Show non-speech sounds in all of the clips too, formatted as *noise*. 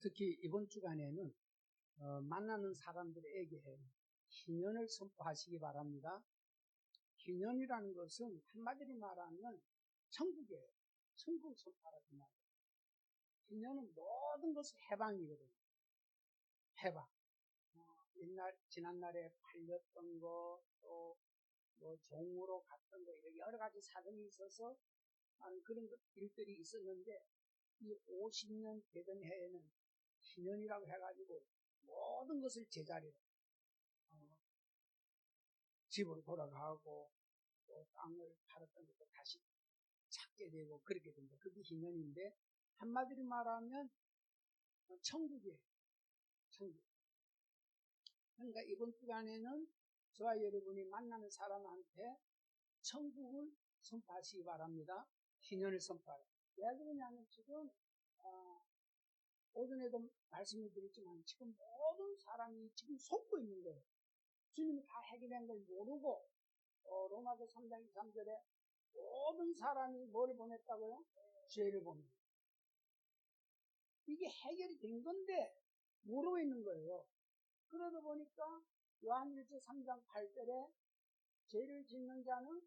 특히 이번 주간에는 어, 만나는 사람들에게 희년을 선포하시기 바랍니다. 희년이라는 것은 한마디로 말하면 천국이에요. 천국 선포하라는 말이에요. 희년은 모든 것을 해방이거든요. 해방. 어, 옛날, 지난날에 팔렸던 거, 또, 뭐, 종으로 갔던 거, 이렇게 여러 가지 사정이 있어서 그런 일들이 있었는데, 이 50년 되던 해에는 신년이라고 해가지고 모든 것을 제자리로 어, 집으로 돌아가고 또 땅을 팔았던 것도 다시 찾게 되고 그렇게 된다. 그게 희년인데 한마디로 말하면 천국이에요. 천국. 그러니까 이번 주간에는 저와 여러분이 만나는 사람한테 천국을 선포하시기 바랍니다. 희년을 선포하라. 왜 그러냐면 지금 어, 오전에도 말씀을 드렸지만 지금 모든 사람이 지금 속고 있는 거예요. 주님이 다 해결한 걸 모르고 어, 로마서 3장 2, 3절에 모든 사람이 뭘 보냈다고요? 죄를 보냅니다. 이게 해결이 된 건데 모르고 있는 거예요. 그러다 보니까 요한일서 3장 8절에 죄를 짓는 자는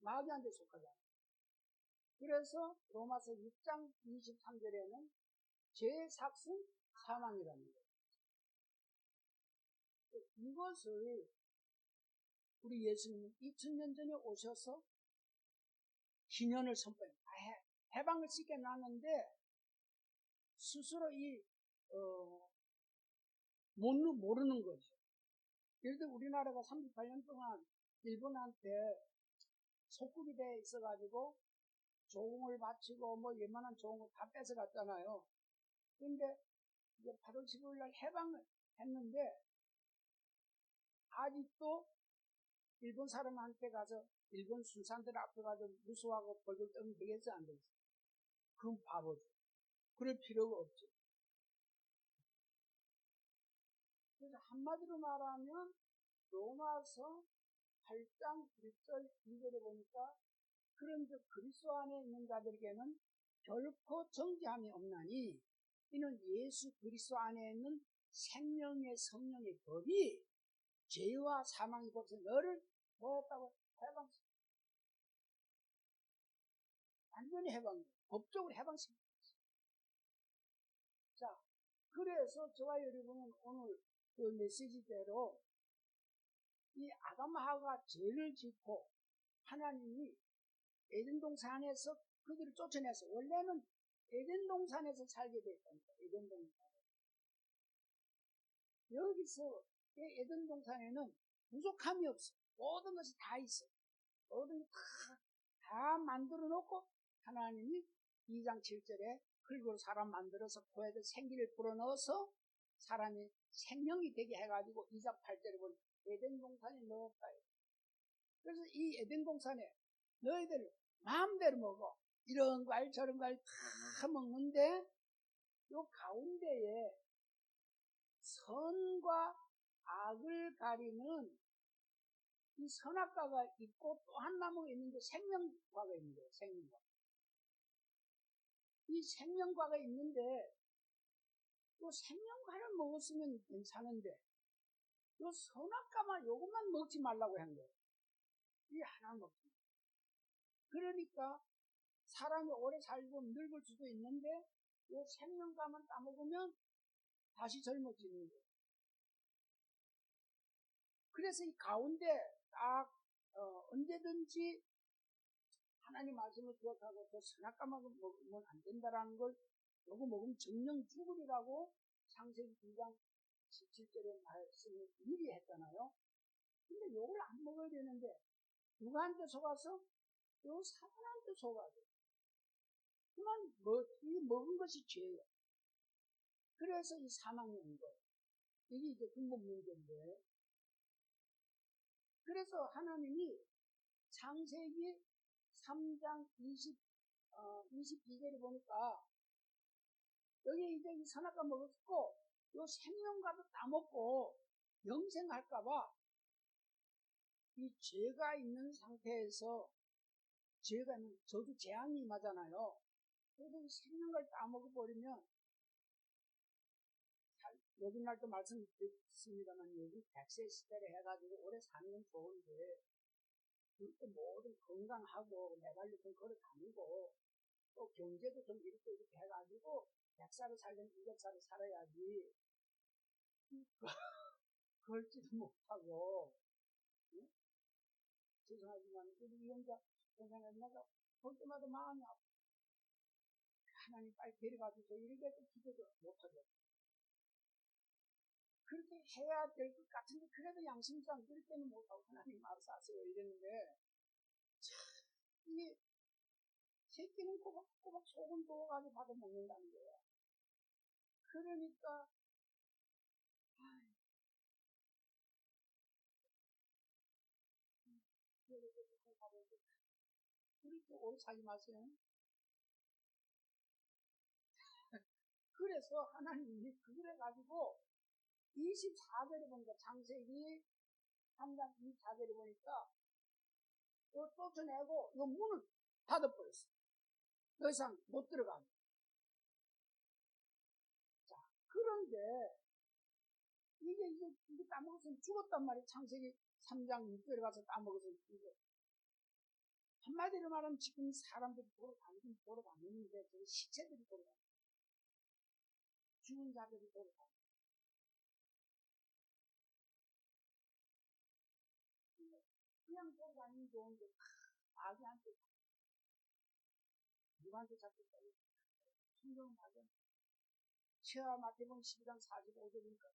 마귀한테 속하잖아요. 그래서 로마서 6장 23절에는 죄의 삭은 사망이라는 거예요. 이것을 우리 예수님은 2000년 전에 오셔서 기년을 선포해 해방을 시켜 놨는데 스스로 이 어, 모르는 거죠. 예를 들어 우리나라가 38년 동안 일본한테 속국이 돼 있어가지고 조공을 바치고 뭐 웬만한 거다 뺏어갔잖아요. 근데 이제 8월 15일 날 해방을 했는데 아직도 일본 사람한테 가서 일본 순산들 앞에 가서 무수하고 벌벌 떨면 되겠어 안 되겠어? 그건 바보죠. 그럴 필요가 없죠. 그래서 한마디로 말하면 로마서 8장 1절 2절에 보니까 그런 즉 그리스도 안에 있는 자들에게는 결코 정죄함이 없나니 이는 예수 그리스도 안에 있는 생명의 성령의 법이 죄와 사망의 법에서 너를 뭐였다고 해방시켰어. 완전히 해방, 법적으로 해방시켰어. 자, 그래서 저와 여러분은 오늘 그 메시지대로 이 아담하가 죄를 짓고 하나님이 에덴 동 산에서 그들을 쫓아내서 원래는 에덴 동산에서 살게 됐다니까 에덴 동산. 여기서 에덴 동산에는 부족함이 없어. 모든 것이 다 있어. 모든 다, 다 만들어 놓고 하나님이 2장 7절에 흙으로 사람 만들어서 코에도 생기를 불어넣어서 사람이 생명이 되게 해가지고 2장 8절에 보면 에덴 동산에 넣었다. 그래서 이 에덴 동산에 너희들 마음대로 먹어. 이런 걸 저런 걸 다 먹는데 요 가운데에 선과 악을 가리는 이 선악과가 있고 또 한 나무가 있는데 생명과가 있는 거예요. 생명과. 이 생명과가 있는데 요 생명과를 먹었으면 괜찮은데 요 선악과만 요것만 먹지 말라고 한 거예요. 이 하나 먹지. 그러니까 사람이 오래 살고 늙을 수도 있는데 요 생명과만 따먹으면 다시 젊어지는 거예요. 그래서 이 가운데 딱 어, 언제든지 하나님 말씀을 기억하고 저 선악과만 먹으면 안 된다라는 걸 요거 먹으면 정령 죽으리라고 창세기 2장 17절에 말씀을 미리 했잖아요. 근데 요걸 안 먹어야 되는데 누구한테 속아서? 요 사단한테 속아서. 그만 뭐, 이 먹은 것이 죄예요. 그래서 이 사망이 온 거예요. 이게 이제 근본 문제인데 그래서 하나님이 창세기 3장 20, 어, 22절에 보니까 여기 이제 이 선악과 먹었고 요 생명과도 따먹고 영생할까봐 이 죄가 있는 상태에서 죄가 있는 저도 재앙이 임하잖아요. 그래서 이 생명을 따먹어버리면 요즘날도 말씀드렸습니다만 요즘 100세 시대를 해가지고 오래 사는 건 좋은데 그때 모든 건강하고 내발로 좀 걸어 다니고 또 경제도 좀 이렇게 이렇게 해가지고 100살을 살려면 200살을 살아야지 *laughs* 걸지도 못하고 응? 죄송하지만 우리 이혼자 생각하면서 볼 때마다 마음이 아파 하나님 빨리 데려가 주세요 이렇게 기도도 못하죠 그렇게 해야 될 것 같은데 그래도 양심상 그럴 때는 못하고 하나님 알아서 하세요 이랬는데 참 이게 새끼는 꼬박꼬박 소금 부어가지고 받아 먹는다는 거야. 그러니까 아이. 그렇게 오래 살지 마세요 그래서 하나님이 그걸 해가지고 24절에 보니까 창세기 3장 24절에 보니까 또 쫓아내고 이 문을 닫아버렸어. 더 이상 못 들어가고. 자, 그런데 이게 이제 이게 따먹었으면 죽었단 말이야. 창세기 3장 6절에 가서 따먹어서 이게 한마디로 말하면 지금 사람들이 돌아다니긴 돌아다니는데 저 시체들이 돌아다니 죽은 자들이 돌아다니 그냥 돌아다니면 좋은데 아기한테 누구한테 잡혔다고 성경은 맞아. 시와 마태복음 12장 45절이니까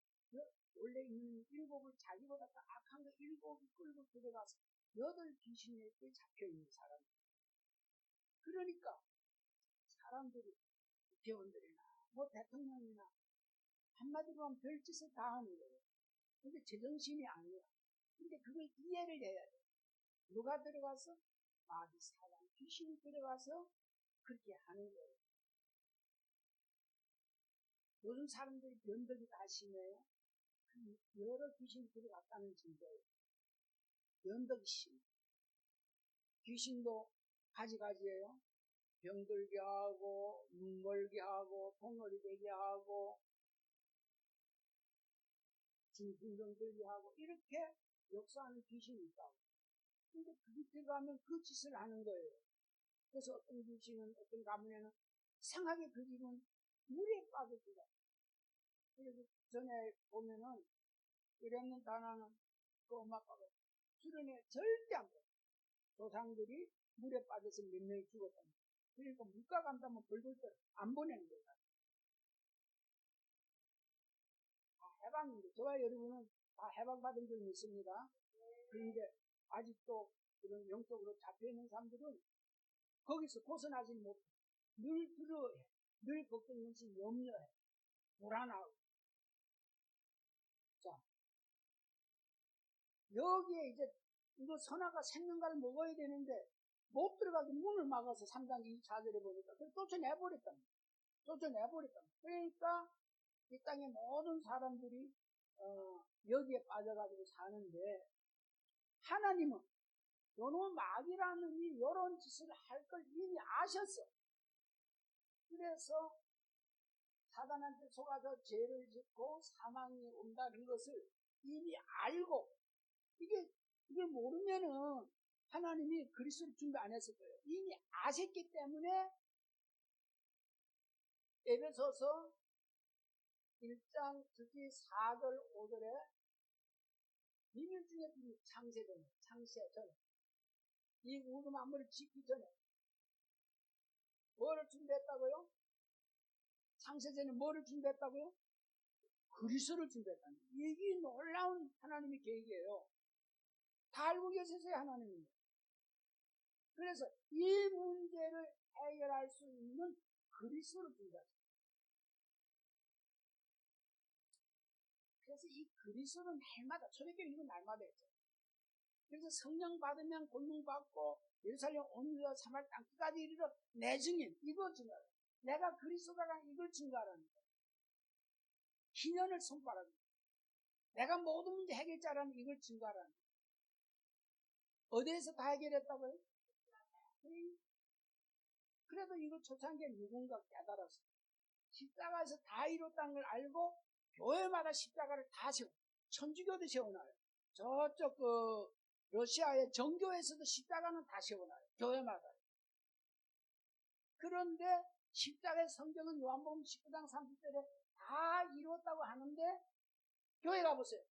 원래 있는 일곱을 자기보다 더 악한 거 일곱을 끌고 들어가서 여덟 귀신에게 잡혀있는 사람 그러니까 사람들이 국회의원들이나 뭐 대통령이나 한마디로 하면 별짓을 다 하는 거예요 근데 제정신이 아니야 근데 그걸 이해를 해야 돼 누가 들어가서 마귀 사람 귀신이 들어가서 그렇게 하는 거예요. 요즘 사람들이 변덕이 다 심해요. 여러 귀신이 들어갔다는 증거예요. 변덕이 심해. 귀신도 가지가지예요. 병들게 하고, 눈멀게 하고, 덩어리 되게 하고, 중풍병 들게 하고, 이렇게 역사하는 귀신이 있다고. 근데 그게 들어가면 그 짓을 하는 거예요. 그래서 어떤 귀신은, 어떤 가문에는 생하게 그 집은 물에 빠져들어. 그래서 전에 보면은, 이랬는 단어는 그 엄마 아빠가 수련회 절대 안 돼. 조상들이 물에 빠져서 몇 명이 죽었다. 그러니까 물가 간다면 벌벌 떨안 보내는 거야. 다 해방인데, 저와 여러분은 다 해방받은 적이 있습니다. 그런데 아직도 그런 영적으로 잡혀있는 사람들은 거기서 벗어나지 못해. 늘 두려워해. 늘 걱정 없이 염려해. 불안하고. 자, 여기에 이제 이거 선화가 생명가를 먹어야 되는데 못 들어가게 문을 막아서 3장 24절에 보니까 그걸 쫓아내버렸다. 쫓아내버렸다. 그러니까 이 땅의 모든 사람들이 어, 여기에 빠져가지고 사는데 하나님은 요놈 마귀라는 이 요런 짓을 할 걸 이미 아셨어. 그래서 사단한테 속아서 죄를 짓고 사망이 온다는 것을 이미 알고 이게 이걸 모르면은 하나님이 그리스도를 준비 안 했을 거예요. 이미 아셨기 때문에 에베소서 1장 특히 4절 5절에 비밀 중에 비밀 창세 전에 창세 전에 이 우주 만물을 짓기 전에 뭐를 준비했다고요? 창세 전에 뭐를 준비했다고요? 그리스도를 준비했다는. 이게 놀라운 하나님의 계획이에요. 다 알고 계세요, 하나님이. 그래서 이 문제를 해결할 수 있는 그리스도를 준비하셨어요. 그래서 이 그리스도는 날마다, 초대교회 이건 날마다 했죠. 그래서 성령 받으면 권능 받고 예루살렘 온유와 사말 땅 끝까지 이르러 내 증인, 이거 증거하라. 내가 그리스도라는 이걸 증거하라는 거야. 희년을 선포하라는 거야. 내가 모든 문제 해결자라는 이걸 증거하라는 거야. 어디에서 다 해결했다고요? 그래도 이거 초창기에 누군가 깨달았어. 십자가에서 다 이뤘다는 걸 알고 교회마다 십자가를 다 세워. 천주교도 세워놔요. 저쪽 그 러시아의 정교에서도 십자가는 다 세워놔요. 교회마다. 그런데 십자가의 성경은 요한복음 19장 30절에 다 이루었다고 하는데 교회 가보세요.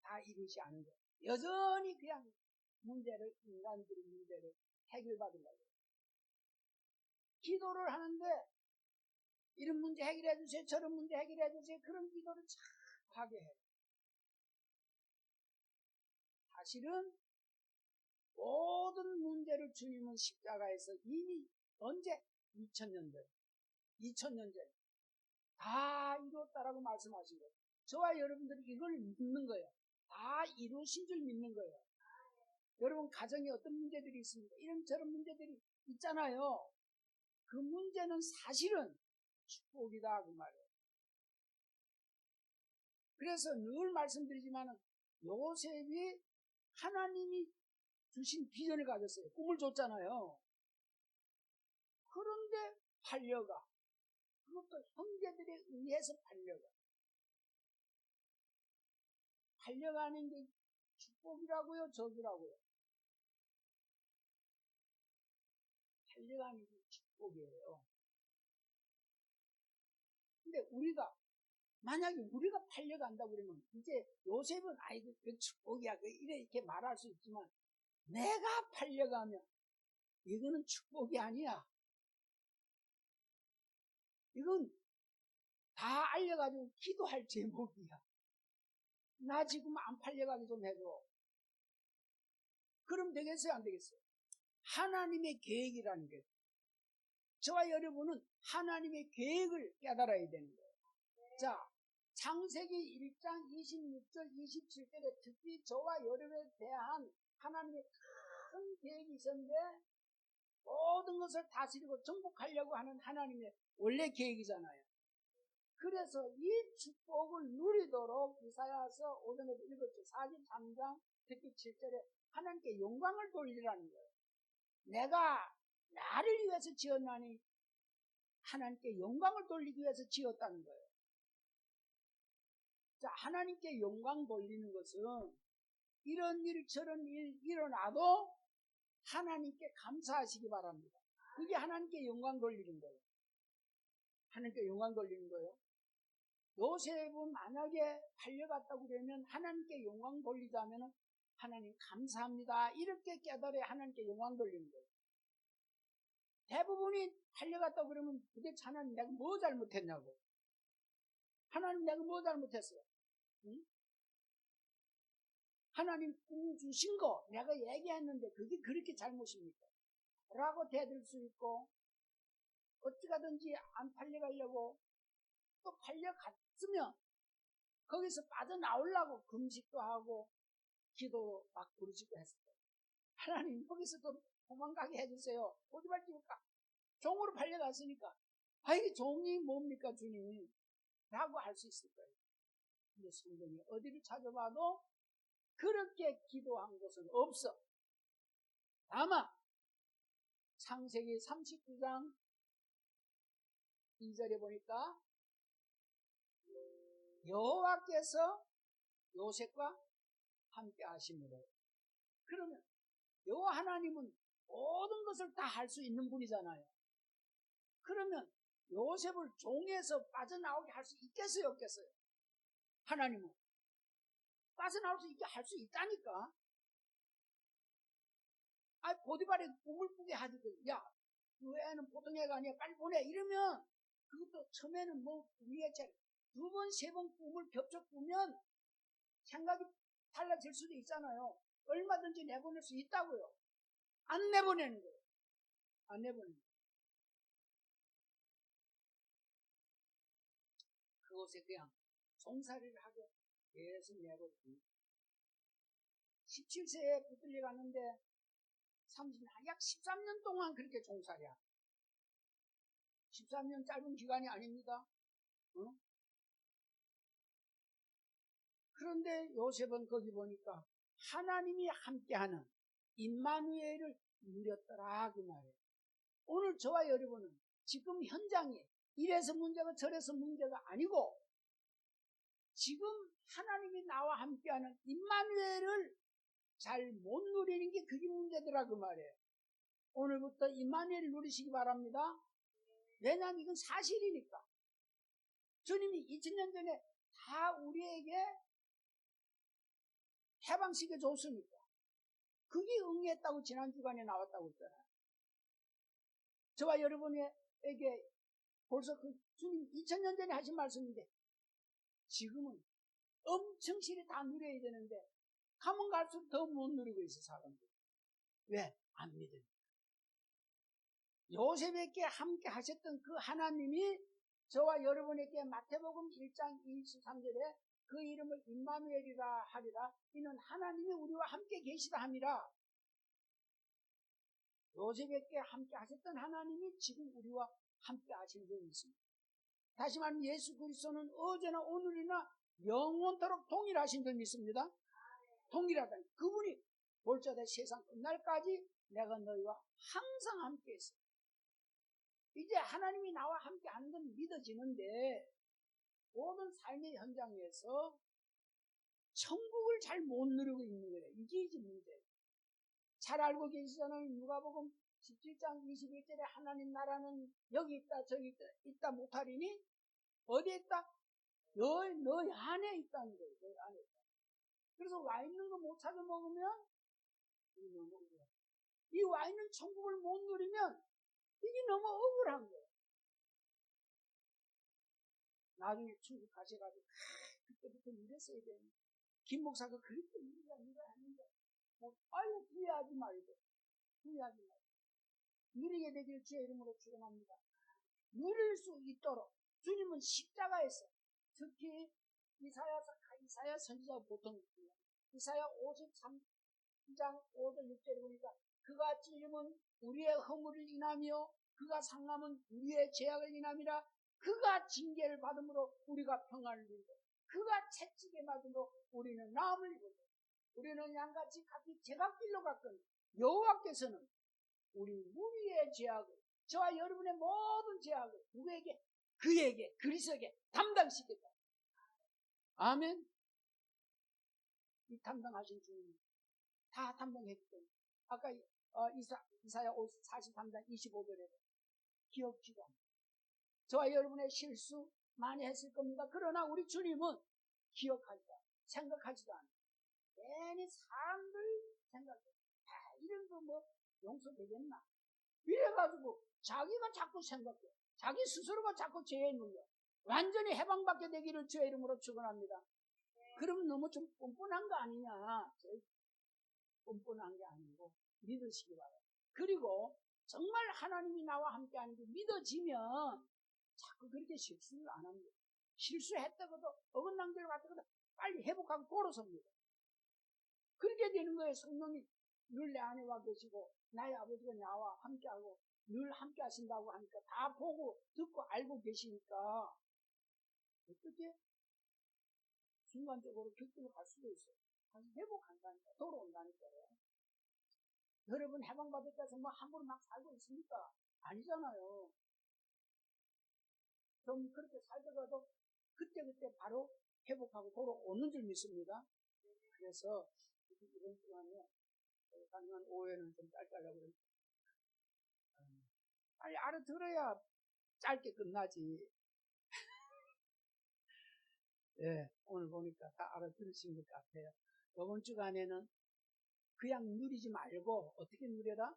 다 이루지 않은 거예요. 여전히 그냥 문제를 인간들의 문제를 해결받으려고. 기도를 하는데 이런 문제 해결해 주세요. 저런 문제 해결해 주세요. 그런 기도를 자꾸 하게 해요. 사실은 모든 문제를 주님은 십자가에서 이미 언제 2000년 전, 2000년 전다 이뤘다라고 말씀하신 거예요. 저와 여러분들이 이걸 믿는 거예요. 다 이루신 줄 믿는 거예요. 여러분 가정에 어떤 문제들이 있습니까? 이런 저런 문제들이 있잖아요. 그 문제는 사실은 축복이다 그 말이에요. 그래서 늘 말씀드리지만 요셉이 하나님이 주신 비전을 가졌어요. 꿈을 줬잖아요. 그런데 팔려가. 그것도 형제들에 의해서 팔려가. 팔려가는 게 축복이라고요? 적이라고요? 팔려가는 게 축복이에요. 근데 우리가 만약에 우리가 팔려간다 그러면 이제 요셉은 아이고 그 축복이야 그 이렇게 말할 수 있지만 내가 팔려가면 이거는 축복이 아니야. 이건 다 알려가지고 기도할 제목이야. 나 지금 안 팔려가게 좀 해줘. 그럼 되겠어요? 안 되겠어요? 하나님의 계획이라는 게. 저와 여러분은 하나님의 계획을 깨달아야 되는 거예요. 자, 창세기 1장 26절, 27절에 특히 저와 여러분에 대한 하나님의 큰 계획이 있었는데 모든 것을 다스리고 정복하려고 하는 하나님의 원래 계획이잖아요. 그래서 이 축복을 누리도록 이사야서 오전에도 읽었죠. 43장 특히 7절에 하나님께 영광을 돌리라는 거예요. 내가 나를 위해서 지었나니 하나님께 영광을 돌리기 위해서 지었다는 거예요. 자, 하나님께 영광 돌리는 것은 이런 일, 저런 일 일어나도 하나님께 감사하시기 바랍니다. 그게 하나님께 영광 돌리는 거예요. 하나님께 영광 돌리는 거예요. 요셉은 만약에 팔려갔다고 그러면 하나님께 영광 돌리자면 하나님 감사합니다. 이렇게 깨달아야 하나님께 영광 돌리는 거예요. 대부분이 팔려갔다고 그러면 그게 하나님 내가 뭐 잘못했냐고. 하나님 내가 뭐 잘못했어요? 응? 하나님 꿈 주신 거 내가 얘기했는데 그게 그렇게 잘못입니까? 라고 대들 수 있고 어찌 가든지 안 팔려가려고 또 팔려갔으면 거기서 빠져나오려고 금식도 하고 기도 막 부르시고 했어요. 하나님 거기서도 도망가게 해주세요. 어디 발집을까? 종으로 팔려갔으니까 아 이게 종이 뭡니까 주님? 라고 할 수 있을 거예요. 근데 성경에 어디를 찾아봐도 그렇게 기도한 곳은 없어. 다만 창세기 39장 2절에 보니까 여호와께서 요셉과 함께 하심으로 그러면 여호와 하나님은 모든 것을 다 할 수 있는 분이잖아요. 그러면 요셉을 종에서 빠져나오게 할 수 있겠어요, 없겠어요? 하나님은 빠져나올 수 있게 할 수 있다니까. 아, 보디발에 꿈을 꾸게 하지. 야, 그 애는 보통 애가 아니야. 빨리 보내. 이러면 그것도 처음에는 뭐 우리가 두 번, 세 번 꿈을 겹쳐 꾸면 생각이 달라질 수도 있잖아요. 얼마든지 내보낼 수 있다고요. 안 내보내는 거예요. 안 내보내는 거예요. 그곳에 그냥 종살이를 하고 계속 내버립니다. 17세에 붙들려 갔는데 30, 약 13년 동안 그렇게 종살이야. 13년 짧은 기간이 아닙니다. 어? 그런데 요셉은 거기 보니까 하나님이 함께하는 임마누엘을 누렸더라 그 말이에요. 오늘 저와 여러분은 지금 현장에 이래서 문제가 저래서 문제가 아니고 지금 하나님이 나와 함께하는 임마누엘을 잘 못 누리는 게 그게 문제더라 그 말이에요. 오늘부터 임마누엘을 누리시기 바랍니다. 왜냐하면 이건 사실이니까. 주님이 2000년 전에 다 우리에게 해방시켜 줬으니까. 그게 응했다고 지난 주간에 나왔다고 했잖아요. 저와 여러분에게 벌써 그 주님 2000년 전에 하신 말씀인데 지금은 엄청 실히 다 누려야 되는데 가면 갈수록 더 못 누리고 있어 사람들. 왜? 안 믿으니까. 요셉에게 함께 하셨던 그 하나님이 저와 여러분에게 마태복음 1장 23절에 그 이름을 임마누엘이라 하리라 이는 하나님이 우리와 함께 계시다 함이라 요셉에게 함께 하셨던 하나님이 지금 우리와 함께 하시는 분이 있습니다. 다시 말하면 예수 그리스도는 어제나 오늘이나 영원토록 동일하신 분이 있습니다. 동일하다. 그분이 볼자대 세상 끝날까지 내가 너희와 항상 함께 있어. 이제 하나님이 나와 함께 하는 건 믿어지는데 모든 삶의 현장에서 천국을 잘 못 누리고 있는 거예요. 이게 이제 문제예요. 잘 알고 계시잖아요. 누가복음 17장 21절에 하나님 나라는 여기 있다 저기 있다, 있다 못하리니 어디에 있다? 너희, 너희 안에 있다는 거예요. 너희 안에 있다. 그래서 와 있는 거 못 찾아 먹으면 이게 너무 억울해. 이와 있는 천국을 못 누리면 이게 너무 억울한 거예요. 나중에 천국 가셔가지고 아, 그때부터 이랬어야 되는데 김 목사가 그렇게 누리라 누리라 했는데 뭐 아유 후회하지 말고 후회하지 말고 누리게 되길 주의 이름으로 축원합니다. 누릴 수 있도록 주님은 십자가에서 특히 이사야 이사야 선지자 보통 이사야 53장 5절 6절에 보니까 그가 찔림은 우리의 허물을 인하며 그가 상함은 우리의 죄악을 인함이라 그가 징계를 받음으로 우리가 평안을 누리고 그가 채찍에 맞음으로 우리는 나음을 입고 우리는 양같이 각기 제각길로 갔거니 여호와께서는 우리 우리의 죄악을 저와 여러분의 모든 죄악을 누구에게 그에게 그리스에게 담당시켰다. 아멘. 이 담당하신 주님 다 담당했기 때문에 아까 어, 이사, 이사야 43장 25절에 기억지도 않니다 저와 여러분의 실수 많이 했을 겁니다. 그러나 우리 주님은 기억하지도 않아요. 생각하지도 않아요. 괜히 사람들 생각해. 아, 이런 거 뭐 용서되겠나? 이래가지고 자기가 자꾸 생각해. 자기 스스로가 자꾸 죄에 눌려. 완전히 해방받게 되기를 주의 이름으로 축원합니다. 그러면 너무 좀 뻔뻔한 거 아니냐? 뻔뻔한 게 아니고 믿으시기 바랍니다. 그리고 정말 하나님이 나와 함께 하는 게 믿어지면 자꾸 그렇게 실수를 안 합니다. 실수했다고도 어긋난 길 같다고도 빨리 회복하고 돌아섭니다. 그렇게 되는 거예요. 성령이 늘 내 안에 와 계시고 나의 아버지가 나와 함께하고 늘 함께 하신다고 하니까 다 보고 듣고 알고 계시니까 어떻게 순간적으로 격돌로 갈 수도 있어요. 다시 회복한다니까 돌아온다니까요. 여러분 해방받았다 해서 뭐 함부로 막 살고 있습니까? 아니잖아요. 좀 그렇게 살다가도 그때그때 바로 회복하고 돌아오는 줄 믿습니다. 그래서 이번 주간에 가능한 오해는 좀 하려고 그랬는데 빨리 알아들어야 짧게 끝나지. *laughs* 예, 오늘 보니까 다 알아들으신 것 같아요. 이번 주간에는 그냥 누리지 말고 어떻게 누려라?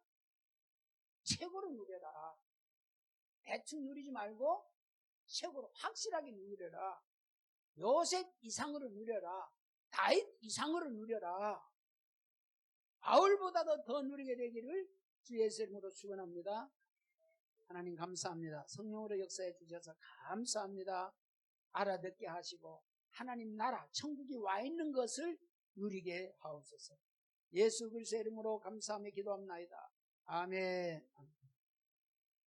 최고로 누려라. 대충 누리지 말고 최고로 확실하게 누려라. 요셉 이상으로 누려라. 다윗 이상으로 누려라. 바울보다도 더 누리게 되기를 주 예수의 이름으로 축원합니다. 하나님 감사합니다. 성령으로 역사해 주셔서 감사합니다. 알아듣게 하시고 하나님 나라 천국이 와 있는 것을 누리게 하옵소서. 예수 그리스도의 이름으로 감사하며 기도합니다. 아멘.